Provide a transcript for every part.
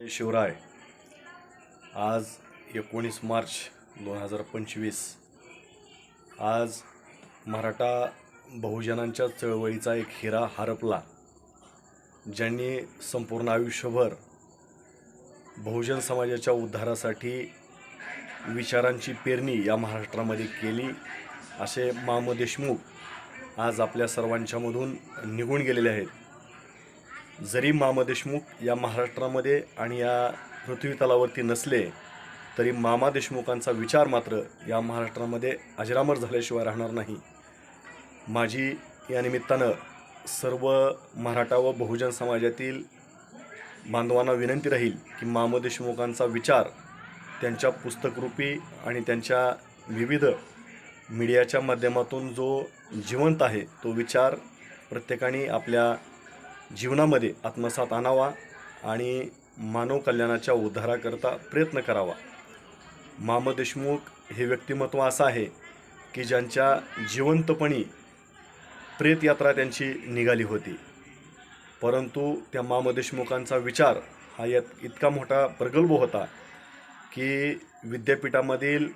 शिवराय. आज एकोणीस मार्च दोन हजार पंचवीस. आज मराठा बहुजनांच्या चळवळीचा एक हिरा हरपला ज्यांनी संपूर्ण आयुष्यभर बहुजन समाजाच्या उद्धारासाठी विचारांची पेरणी या महाराष्ट्रामध्ये केली. असे माम देशमुख आज आपल्या सर्वांच्यामधून निघून गेलेले आहेत. जरी मामा देशमुख या महाराष्ट्रामध्ये आणि या पृथ्वी तलावरती नसले तरी मामा देशमुखांचा विचार मात्र या महाराष्ट्रामध्ये अजरामर झाल्याशिवाय राहणार नाही. माझी या निमित्तानं सर्व मराठा व बहुजन समाजातील बांधवांना विनंती राहील की मामा देशमुखांचा विचार त्यांच्या पुस्तकरूपी आणि त्यांच्या विविध मीडियाच्या माध्यमातून जो जिवंत आहे तो विचार प्रत्येकाने आपल्या जीवनामध्ये आत्मसात आणावा आणि मानव कल्याणाच्या उद्धाराकरता प्रयत्न करावा. माम देशमुख हे व्यक्तिमत्व असं आहे की ज्यांच्या जिवंतपणी प्रेतयात्रा त्यांची निघाली होती. परंतु त्या माम देशमुखांचा विचार हा यात इतका मोठा प्रगल्भ होता की विद्यापीठामधील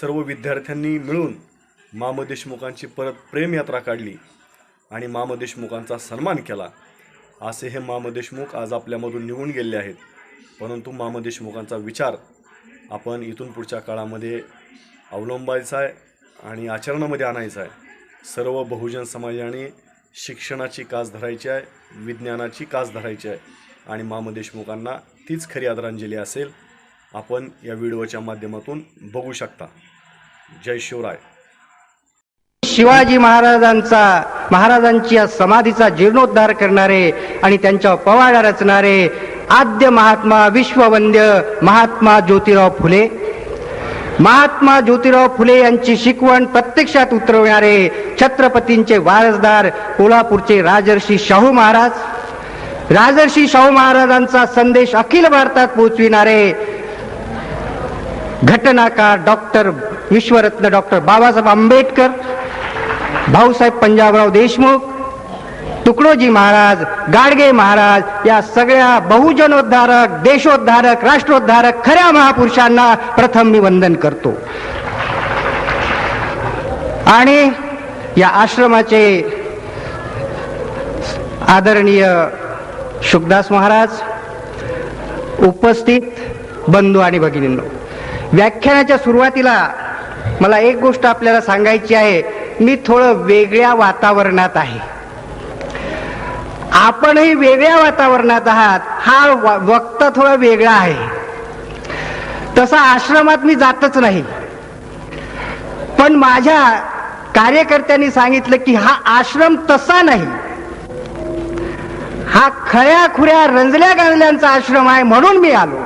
सर्व विद्यार्थ्यांनी मिळून मामदेशमुखांची परत प्रेमयात्रा काढली आणि मामदेशमुखांचा सन्मान केला. असे हे माम देशमुख आज आपल्यामधून निघून गेले आहेत. परंतु माम देशमुखांचा विचार आपण इथून पुढच्या काळामध्ये अवलंबायचा आहे आणि आचरणामध्ये आणायचा आहे. सर्व बहुजन समाजाने शिक्षणाची कास धरायची आहे विज्ञानाची कास धरायची आहे आणि माम देशमुखांना तीच खरी आदरांजली असेल आपण या व्हिडिओच्या माध्यमातून बघू शकता. जय शिवराय. शिवाजी महाराजांचा महाराजांच्या समाधीचा जीर्णोद्धार करणारे आणि त्यांच्या पवाडा रचणारे आद्य महात्मा विश्ववंद्य महात्मा ज्योतिराव फुले. महात्मा ज्योतिराव फुले यांची शिकवण प्रत्यक्षात उतरवणारे छत्रपतींचे वारसदार कोल्हापूरचे राजर्षी शाहू महाराज. राजर्षी शाहू महाराजांचा संदेश अखिल भारतात पोहोचविणारे घटनाकार डॉक्टर विश्वरत्न डॉक्टर बाबासाहेब आंबेडकर भाऊसाहेब पंजाबराव देशमुख तुकडोजी महाराज गाडगे महाराज या सगळ्या बहुजनोद्धारक देशोद्धारक राष्ट्रोद्धारक खऱ्या महापुरुषांना प्रथम मी वंदन करतो. आणि या आश्रमाचे आदरणीय शुकदास महाराज उपस्थित बंधू आणि भगिनींनो व्याख्यानाच्या सुरुवातीला मला एक गोष्ट आपल्याला सांगायची आहे. मी थोडं वेगळ्या वातावरणात आहे. आपणही वेगळ्या वातावरणात आहात हा वक्ता थोडा वेगळा आहे. तसा आश्रमात मी जातच नाही. पण माझ्या कार्यकर्त्यांनी सांगितलं की हा आश्रम तसा नाही. हा खऱ्या खुऱ्या रंजल्या गांजल्यांचा आश्रम आहे म्हणून मी आलो.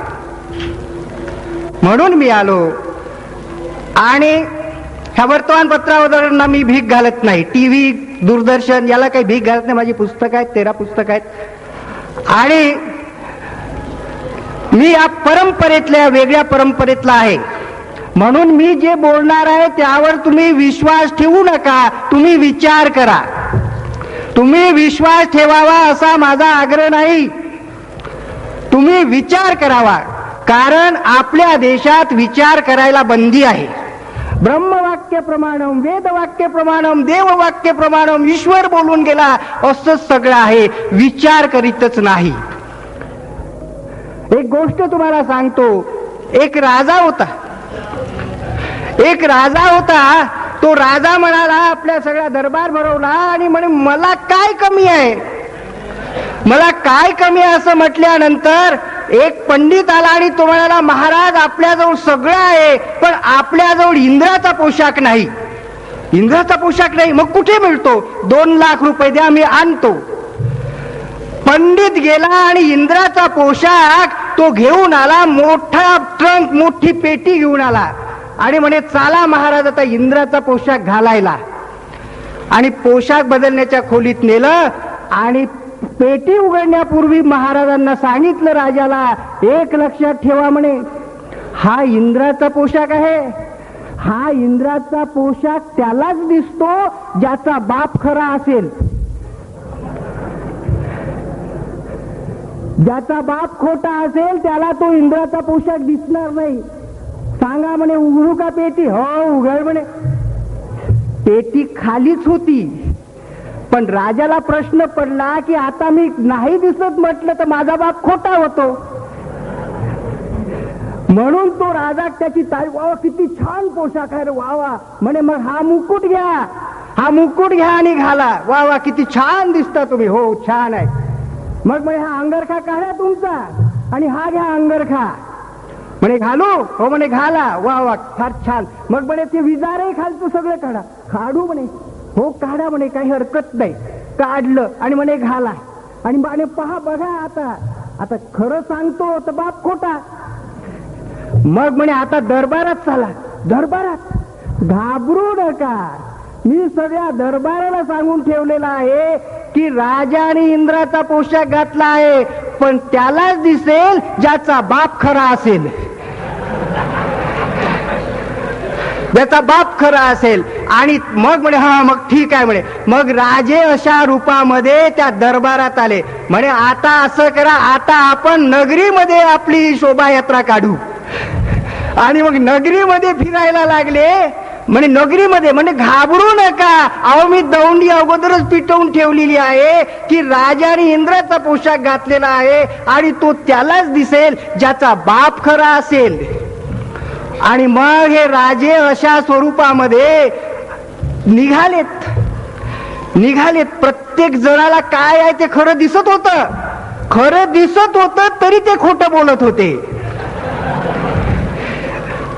म्हणून मी आलो. आणि ह्या वर्तमानपत्रावरना मी भीक घालत नाही. टी व्ही दूरदर्शन याला काही भीक घालत नाही. माझी पुस्तकं आहेत तेरा पुस्तकं आहेत. आणि मी या परंपरेतल्या वेगळ्या परंपरेतला आहे. म्हणून मी जे बोलणार आहे त्यावर तुम्ही विश्वास ठेवू नका. तुम्ही विचार करा. तुम्ही विश्वास ठेवावा असा माझा आग्रह नाही. तुम्ही विचार करावा. कारण आपल्या देशात विचार करायला बंदी आहे. ब्रह्म प्रमाणम वेद वाक्यप्रमाणम देव प्रमाणम ईश्वर बोलून गेला असंच सगळं आहे विचार करीतच नाही. एक गोष्ट तुम्हाला सांगतो एक राजा होता. एक राजा होता तो राजा म्हणाला आपल्या सगळ्या दरबार भरवला आणि म्हणे मला काय कमी आहे? मला काय कमी आहे? असं म्हटल्यानंतर एक पंडित आला आणि तो म्हणाला महाराज आपल्याजवळ सगळं आहे पण आपल्याजवळ इंद्राचा पोशाख नाही. इंद्राचा पोशाख नाही मग कुठे मिळतो? दोन लाख रुपये द्या मी आणतो. पंडित गेला आणि इंद्राचा पोशाख तो घेऊन आला मोठा ट्रंक मोठी पेटी घेऊन आला. आणि म्हणे चाला महाराज आता इंद्राचा पोशाख घालायला. आणि पोशाख बदलण्याच्या खोलीत नेलं आणि पेटी उघडण्यापूर्वी महाराजांना सांगितलं राजाला एक लक्षात ठेवा म्हणे हा इंद्राचा पोशाख आहे. हा इंद्राचा पोशाख त्यालाच दिसतो ज्याचा बाप खरा असेल. ज्याचा बाप खोटा असेल त्याला तो इंद्राचा पोशाख दिसणार नाही. सांगा म्हणे उघडू का पेटी? हो उघड म्हणे. पेटी खालीच होती. पण राजाला प्रश्न पडला की आता मी नाही दिसत म्हटलं तर माझा बाप खोटा होतो. म्हणून तो राजा त्याची ताई वा किती छान पोशाख आहे रे वा वा म्हणे मग हा मुकुट घ्या. हा मुकुट घ्या आणि घाला. वा वा किती छान दिसता तुम्ही. हो छान आहे. मग म्हणे हा अंगरखा काढा तुमचा आणि हा घ्या अंगरखा. म्हणे घालू. हो म्हणे घाला. वा वा फार छान. मग म्हणे ते विजारही खालचं सगळं काढा. काढू म्हणे. हो काढा म्हणे काही हरकत नाही. काढलं आणि म्हणे घाला. आणि म्हणे पहा बघा आता. आता खरं सांगतो तर बाप खोटा. मग म्हणे आता दरबारात चाला. दरबारात? घाबरू नका. मी सगळ्या दरबाराला सांगून ठेवलेला आहे की राजाने इंद्राचा पोशाख घातला आहे पण त्यालाच दिसेल ज्याचा बाप खरा असेल. ज्याचा बाप खरा असेल. आणि मग म्हणे हा मग ठीक आहे म्हणे. मग राजे अशा रूपामध्ये त्या दरबारात आले. म्हणे आता असं करा आता आपण नगरीमध्ये आपली शोभायात्रा काढू. आणि मग नगरीमध्ये फिरायला लागले. म्हणे नगरीमध्ये म्हणजे घाबरू नका. अहो मी दौंडी अगोदरच पिटवून ठेवलेली आहे की राजाने इंद्राचा पोशाख घातलेला आहे आणि तो त्यालाच दिसेल ज्याचा बाप खरा असेल. आणि मग हे राजे अशा स्वरूपामध्ये निघालेत. निघालेत. प्रत्येक जणाला काय आहे ते खरं दिसत होत. खरं दिसत होत तरी ते खोटं बोलत होते.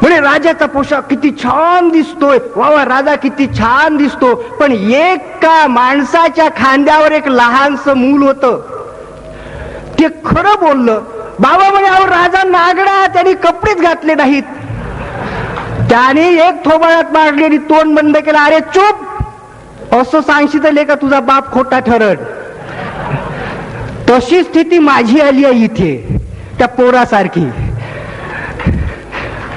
म्हणे राजाचा पोशाख किती छान दिसतोय. वा वा राजा किती छान दिसतो. पण एक का माणसाच्या खांद्यावर एक लहानस मूल होत. ते खरं बोललं. बाबा म्हणे अहो राजा नागडा त्यांनी कपडेच घातले नाहीत. त्याने एक थोबाळ्यात मारलेली तोंड बंद केलं. अरे चुप! असं सांगशील का तुझा बाप खोटा ठरड? तशी स्थिती माझी आली आहे इथे त्या पोरासारखी.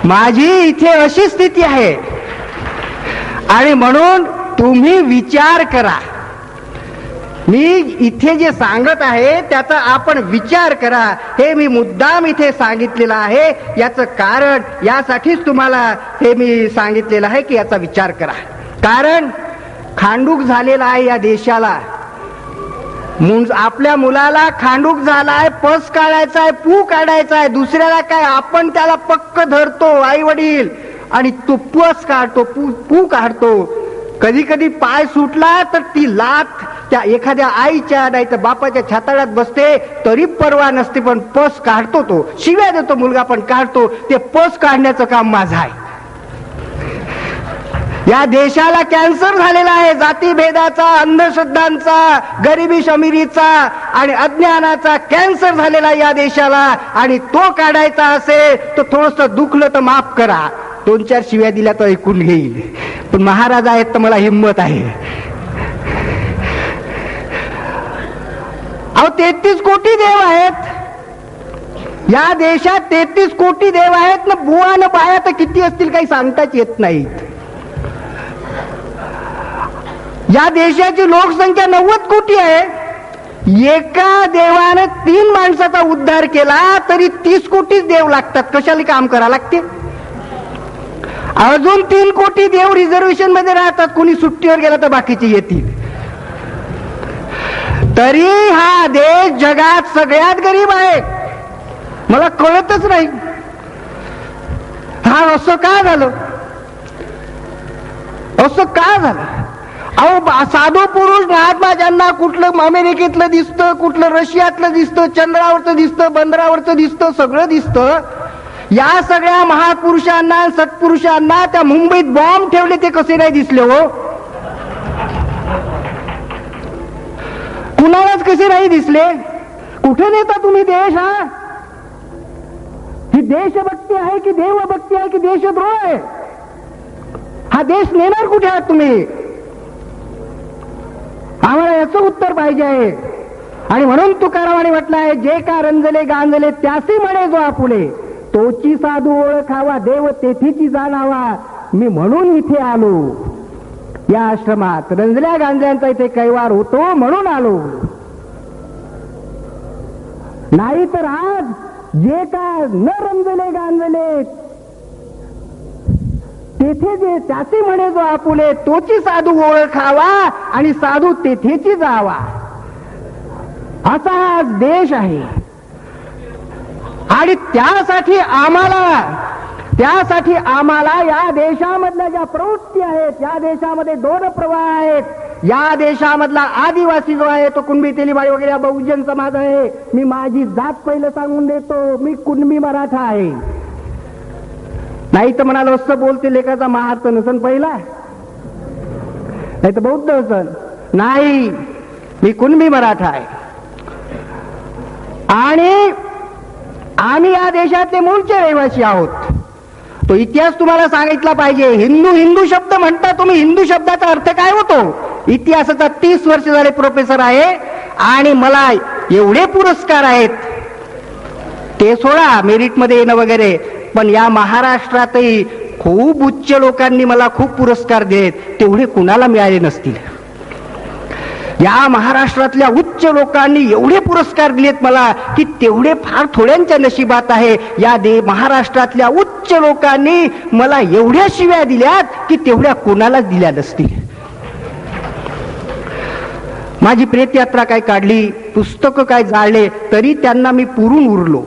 माझी इथे अशी स्थिती आहे. आणि म्हणून तुम्ही विचार करा. मी इथे जे सांगत आहे त्याचा आपण विचार करा. हे मी मुद्दाम इथे सांगितलेलं आहे. याचं कारण यासाठीच तुम्हाला हे मी सांगितलेलं आहे की याचा विचार करा. कारण खांडूक झालेला आहे या देशाला. आपल्या मुलाला खांडूक झालाय पस काढायचा आहे पू काढायचा आहे. दुसऱ्याला काय आपण त्याला पक्क धरतो आई वडील आणि तो पस काढतो पू पू काढतो. कधी कधी पाय सुटला तर ती लात त्या एखाद्या आईच्या नाही तर बापाच्या छाताळ्यात बसते तरी परवा नसते पण पस काढतो तो. शिव्या देतो मुलगा पण काढतो. ते पस काढण्याचं काम माझं आहे. या देशाला कॅन्सर झालेला आहे. जातीभेदाचा अंधश्रद्धांचा गरिबी शमिरीचा आणि अज्ञानाचा कॅन्सर झालेला या देशाला. आणि तो काढायचा असेल तर थोडस दुखलं तर माफ करा. दोन चार शिव्या दिल्या तर ऐकून घेईल. पण महाराज आहेत तर मला हिंमत आहे. अहो तेहतीस कोटी देव आहेत. या देशात तेहतीस कोटी देव आहेत ना बुवा न बाया तर किती असतील काही सांगताच येत नाहीत. या देशाची लोकसंख्या नव्वद कोटी आहे. एका देवानं तीन माणसाचा उद्धार केला तरी तीस कोटीच देव लागतात. कशाला काम करा लागते? अजून तीन कोटी देव रिझर्वेशनमध्ये राहतात. कोणी सुट्टीवर गेला तर बाकीचे येतील. तरी हा देश जगात सगळ्यात गरीब आहे. मला कळतच नाही. हा असं का झालं? असं का झालं? अहो बा- साधू पुरुष महात्मा ज्यांना कुठलं अमेरिकेतलं दिसतं कुठलं रशियातलं दिसतं चंद्रावरचं दिसतं बंदरावरचं दिसतं सगळं दिसतं या सगळ्या महापुरुषांना सत्पुरुषांना त्या मुंबईत बॉम्ब ठेवले ते कसे नाही दिसले हो? कुणालाच कसे नाही दिसले? कुठे नेता तुम्ही देश हा? ही देशभक्ती आहे की देवभक्ती आहे की देशद्रोह आहे? हा देश नेणार कुठे आहात तुम्ही? आम्हाला याचं उत्तर पाहिजे आहे. आणि म्हणून तुकारामाने म्हटलं आहे जे का रंजले गांजले त्यासी म्हणे जो आपुले. तोची साधू ओळखावा देव तेथीची जाणावा. मी म्हणून इथे आलो. या आश्रमात रंजल्या गांजल्यांचा इथे कैवार होतो म्हणून आलो. नाही तर आज जे काय न रंजले गांजले तेथे जे त्याचे म्हणे जो आपुले तोची साधू ओळखावा आणि साधू तेथेची जावा. असा हा देश आहे. आणि त्यासाठी आम्हाला त्यासाठी आम्हाला या देशामधल्या ज्या प्रवृत्ती आहेत या देशामध्ये दोन प्रवाह आहेत. या देशामधला आदिवासी जो आहे तो कुणबी तेलीबाई वगैरे बहुजन समाज आहे. मी माझी जात पहिलं सांगून देतो मी कुणबी मराठा आहे. नाही तर म्हणाल असं बोलते लेखाचा महार्थ नसन पहिला. नाही तर बौद्ध असन नाही मी कुणबी मराठा आहे. आणि आम्ही या देशातले मूळचे रहिवासी आहोत. तो इतिहास तुम्हाला सांगितला पाहिजे. हिंदू हिंदू शब्द म्हणता तुम्ही हिंदू शब्दाचा अर्थ काय होतो? इतिहासाचा तीस वर्ष झाले प्रोफेसर आहे आणि मला एवढे पुरस्कार आहेत. ते सोडा मेरिटमध्ये येणं वगैरे. पण या महाराष्ट्रातही खूप उच्च लोकांनी मला खूप पुरस्कार देत तेवढे कुणाला मिळाले नसतील? या महाराष्ट्रातल्या उच्च लोकांनी एवढे पुरस्कार दिलेत मला की तेवढे फार थोड्यांच्या नशिबात आहे. या दे महाराष्ट्रातल्या उच्च लोकांनी मला एवढ्या शिव्या दिल्यात की तेवढ्या कोणालाच दिल्या नसतील. माझी प्रेतयात्रा काय काढली पुस्तकं काय जाळले तरी त्यांना मी पुरून उरलो.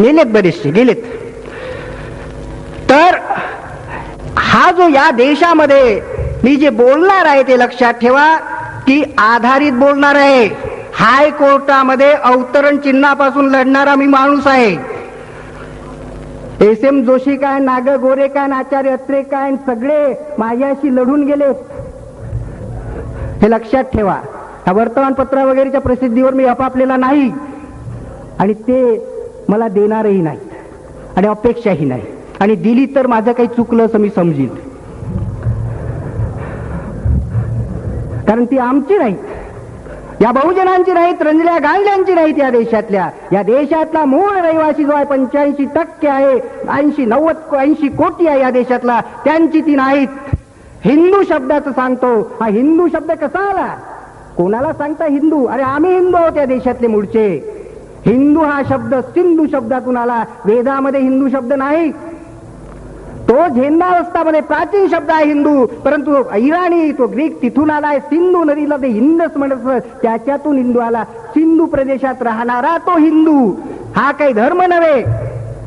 गेलेत बरेचसे गेलेत. तर हा जो या देशामध्ये मी जे बोलणार आहे ते लक्षात ठेवा की आधारित बोलणार आहे. हायकोर्टामध्ये अवतरण चिन्हापासून लढणारा मी माणूस आहे. एस एम जोशी काय नाग गोरे काय आचार्य अत्रे काय सगळे माझ्याशी लढून गेले हे लक्षात ठेवा. ह्या वर्तमानपत्र वगैरेच्या प्रसिद्धीवर मी अपापलेला नाही. आणि ते मला देणारही नाहीत. आणि अपेक्षाही नाही. आणि दिली तर माझं काही चुकलं असं मी समजीन. कारण ती आमची नाहीत. या बहुजनांची नाहीत रंजल्या गांजल्यांची नाहीत या देशातल्या. या देशातला मूळ रहिवासी जो आहे पंच्याऐंशी टक्के आहे ऐंशी नव्वद ऐंशी कोटी आहे या देशातला त्यांची ती नाहीत. हिंदू शब्दाचं सांगतो. हा हिंदू शब्द कसा आला? कोणाला सांगता हिंदू? अरे आम्ही हिंदू आहोत या देशातले मूळचे. हिंदू हा शब्द सिंधू शब्दातून आला. वेदामध्ये हिंदू शब्द नाही. तो झेंडावस्थामध्ये प्राचीन शब्द आहे हिंदू परंतु इराणी तो ग्रीक तिथून आलाय सिंधू नदीला ते हिंदच म्हणत त्याच्यातून हिंदू आला. सिंधू प्रदेशात राहणारा तो हिंदू. हा काही धर्म नव्हे.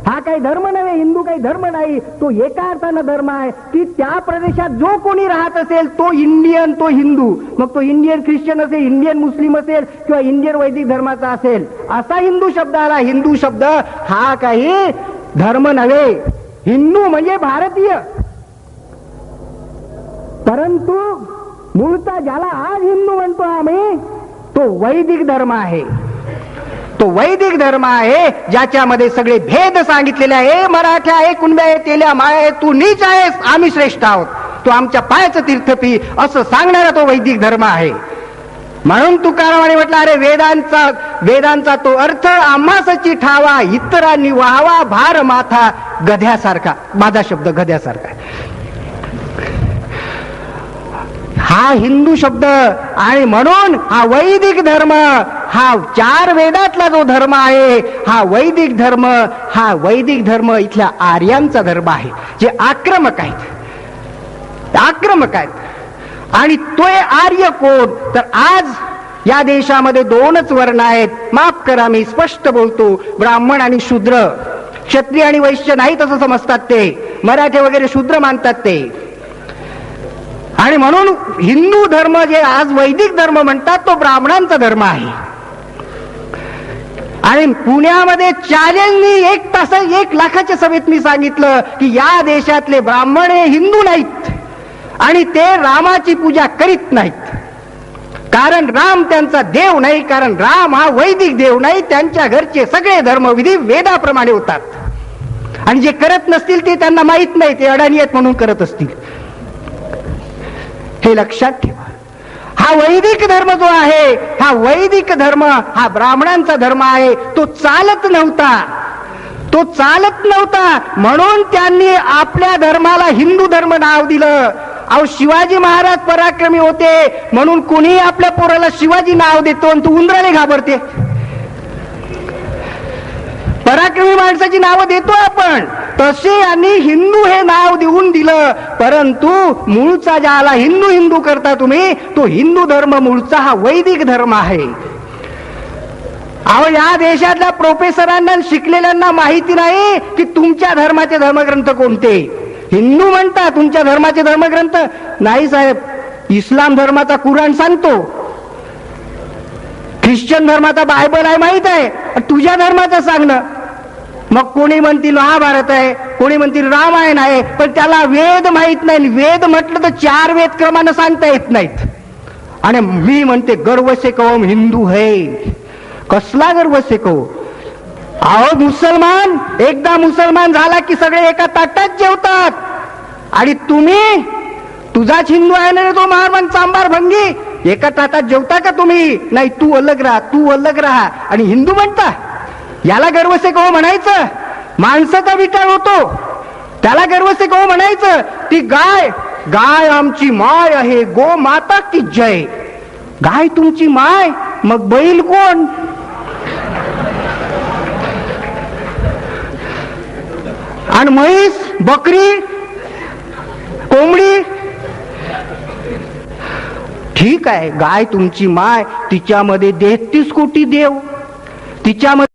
हा काही धर्म नव्हे हिंदू काही धर्म नाही. तो एका अर्थानं धर्म आहे की त्या प्रदेशात जो कोणी राहत असेल तो इंडियन तो हिंदू. मग तो इंडियन ख्रिश्चन असेल इंडियन मुस्लिम असेल किंवा इंडियन वैदिक धर्माचा असेल असा हिंदू शब्द आला. हिंदू शब्द हा काही धर्म नव्हे. हिंदू म्हणजे भारतीय. परंतु मूळचा ज्याला आज हिंदू म्हणतो आम्ही तो वैदिक धर्म आहे. तो वैदिक धर्म आहे ज्याच्यामध्ये सगळे भेद सांगितलेले आहे. मराठा आहे कुणब्या आहे तेल्या माया आहे तू नीच आहेस आम्ही श्रेष्ठ आहोत. तो आमच्या पायाचं तीर्थपी असं सांगणारा तो वैदिक धर्म आहे. म्हणून तुकारामाने म्हटलं अरे वेदांचा वेदांचा तो अर्थ आम्हासची ठावा इतरांनी व्हावा भार माथा गध्यासारखा. माझा शब्द गध्यासारखा हा हिंदू शब्द आणि म्हणून हा वैदिक धर्म हा चार वेदातला जो धर्म आहे हा वैदिक धर्म हा वैदिक धर्म इथल्या आर्यांचा धर्म आहे जे आक्रमक आहेत. आक्रमक आहेत. आणि तो आर्य कोण? तर आज या देशामध्ये दोनच वर्ण आहेत. माफ करा मी स्पष्ट बोलतो. ब्राह्मण आणि शूद्र. क्षत्रिय आणि वैश्य नाहीत असं समजतात ते. मराठे वगैरे शूद्र मानतात ते. आणि म्हणून हिंदू धर्म जे आज वैदिक धर्म म्हणतात तो ब्राह्मणांचा धर्म आहे. आणि पुण्यामध्ये चॅलेंजनी एक तास एक लाखाच्या सभेत मी सांगितलं की या देशातले ब्राह्मण हे हिंदू नाहीत. आणि ते रामाची पूजा करीत नाहीत. कारण राम त्यांचा देव नाही कारण राम हा वैदिक देव नाही त्यांच्या घरचे सगळे धर्मविधी वेदाप्रमाणे होतात. आणि जे करत नसतील ते त्यांना माहीत नाही ते अडाणी आहेत म्हणून करत असतील. हे लक्षात ठेवा. हा वैदिक धर्म जो आहे हा वैदिक धर्म हा ब्राह्मणांचा धर्म आहे तो चालत नव्हता. तो चालत नव्हता म्हणून त्यांनी आपल्या धर्माला हिंदू धर्म नाव दिलं. अहो शिवाजी महाराज पराक्रमी होते. म्हणून कुणीही आपल्या पोराला शिवाजी नाव देतो आणि तू उंदराने घाबरते. पराक्रमी माणसाची नावं देतो आपण. तसे आणि हिंदू हे नाव देऊन दिलं. परंतु मूळचा ज्याला हिंदू हिंदू करता तुम्ही तो हिंदू धर्म मूळचा हा वैदिक धर्म आहे. अहो या देशातल्या प्रोफेसरांना शिकलेल्यांना माहिती नाही की तुमच्या धर्माचे धर्मग्रंथ कोणते? हिंदू म्हणता तुमच्या धर्माचे धर्मग्रंथ. नाही साहेब इस्लाम धर्माचा कुराण सांगतो. ख्रिश्चन धर्माचा बायबल आहे माहीत आहे. तुझ्या धर्माचं सांगणं. मग कोणी म्हणतील महाभारत आहे. कोणी म्हणतील रामायण आहे. पण त्याला वेद माहीत नाही. वेद म्हटलं तर चार वेद क्रमानं सांगता येत नाहीत. आणि मी म्हणते गर्व से कवम हिंदू है. कसला गर्व से कहो अहो मुसलमान? एकदा मुसलमान झाला की सगळे एका ताटात जेवतात. आणि तुम्ही? तुझाच हिंदू आहे ना तो महारमान चांबार भंगी? एका ताटात जेवता का तुम्ही? नाही तू अलग राहा तू अलग राहा. आणि हिंदू म्हणता याला गर्वसे कहो म्हणायचं. माणसाचा विकार होतो. त्याला गर्वसे कहो म्हणायचं. ती गाय गाय आमची माय आहे गो माता की जय. गाय तुमची माय मग बैल कोण? आणि म्हैस बकरी कोंबडी. ठीक आहे गाय तुमची माय तिच्यामध्ये तेहतीस कोटी देव. तिच्यामध्ये